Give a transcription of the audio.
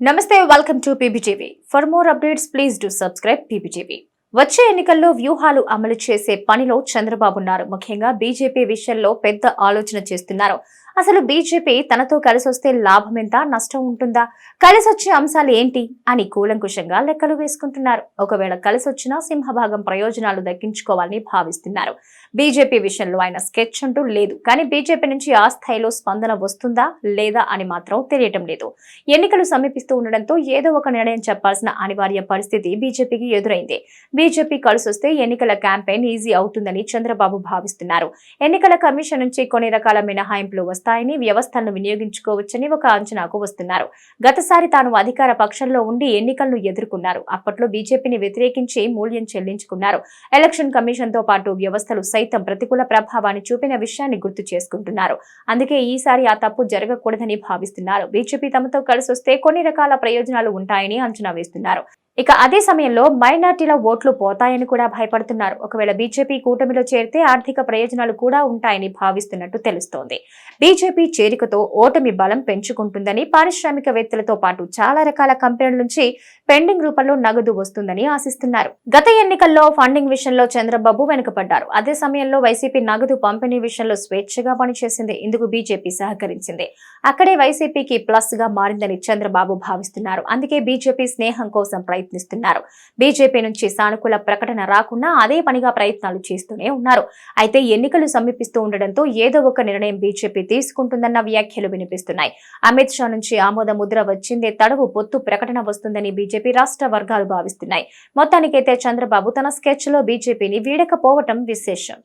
నమస్తే welcome to PBTV for more updates please do subscribe PBTV వచ్చే ఎన్నికల్లో వ్యూహాలు అమలు చేసే పనిలో చంద్రబాబు ఉన్నారు. ముఖ్యంగా బీజేపీ విషయంలో పెద్ద ఆలోచన చేస్తున్నారు. అసలు బీజేపీ తనతో కలిసి వస్తే లాభం ఎంత? నష్టం ఉంటుందా? కలిసి వచ్చే అంశాలు ఏంటి? అని కూలంకుషంగా లెక్కలు వేసుకుంటున్నారు. ఒకవేళ కలిసి వచ్చినా సింహభాగం ప్రయోజనాలు దక్కించుకోవాలని భావిస్తున్నారు. బీజేపీ విషయంలో ఆయన స్కెచ్ అంటూ లేదు. కానీ బీజేపీ నుంచి ఆ స్థాయిలో స్పందన వస్తుందా లేదా అని మాత్రం తెలియటం లేదు. ఎన్నికలు సమీపిస్తూ ఉండడంతో ఏదో ఒక నిర్ణయం చెప్పాల్సిన అనివార్య పరిస్థితి బీజేపీకి ఎదురైంది. బీజేపీ కలిసి వస్తే ఎన్నికల క్యాంపెయిన్ ఈజీ అవుతుందని చంద్రబాబు భావిస్తున్నారు. ఎన్నికల కమిషన్ నుంచి కొన్ని రకాల మినహాయింపులు వస్తాయి. స్థాయిని వ్యవస్థలను వినియోగించుకోవచ్చని ఒక అంచనాకు వస్తున్నారు. గతసారి తాను అధికార పక్షంలో ఉండి ఎన్నికలను ఎదుర్కొన్నారు. అప్పట్లో బీజేపీని వ్యతిరేకించి మూల్యం చెల్లించుకున్నారు. ఎలక్షన్ కమిషన్తో పాటు వ్యవస్థలు సైతం ప్రతికూల ప్రభావాన్ని చూపిన విషయాన్ని గుర్తు చేసుకుంటున్నారు. అందుకే ఈసారి ఆ తప్పు జరగకూడదని భావిస్తున్నారు. బీజేపీ తమతో కలిసి వస్తే కొన్ని రకాల ప్రయోజనాలు ఉంటాయని అంచనా వేస్తున్నారు. ఇక అదే సమయంలో మైనార్టీల ఓట్లు పోతాయని కూడా భయపడుతున్నారు. ఒకవేళ బీజేపీ కూటమిలో చేరితే ఆర్థిక ప్రయోజనాలు కూడా ఉంటాయని భావిస్తున్నట్టు తెలుస్తోంది. బీజేపీ చేరికతో ఓటమి బలం పెంచుకుంటుందని పారిశ్రామికవేత్తలతో పాటు చాలా రకాల కంపెనీల నుంచి పెండింగ్ రూపంలో నగదు వస్తుందని ఆశిస్తున్నారు. గత ఎన్నికల్లో ఫండింగ్ విషయంలో చంద్రబాబు వెనుకబడ్డారు. అదే సమయంలో వైసీపీ నగదు పంపిణీ విషయంలో స్వేచ్ఛగా పనిచేసింది. ఇందుకు బీజేపీ సహకరించింది. అక్కడే వైసీపీకి ప్లస్గా మారిందని చంద్రబాబు భావిస్తున్నారు. అందుకే బీజేపీ స్నేహం కోసం ప్రయత్నం ప్రయత్నిస్తున్నారు. బీజేపీ నుంచి సానుకూల ప్రకటన రాకుండా అదే పనిగా ప్రయత్నాలు చేస్తూనే ఉన్నారు. అయితే ఎన్నికలు సమీపిస్తూ ఉండడంతో ఏదో ఒక నిర్ణయం బీజేపీ తీసుకుంటుందన్న వ్యాఖ్యలు వినిపిస్తున్నాయి. అమిత్ షా నుంచి ఆమోద ముద్ర వచ్చిందే తడవు పొత్తు ప్రకటన వస్తుందని బీజేపీ రాష్ట్ర వర్గాలు భావిస్తున్నాయి. మొత్తానికైతే చంద్రబాబు తన స్కెచ్లో బీజేపీని వీడకపోవటం విశేషం.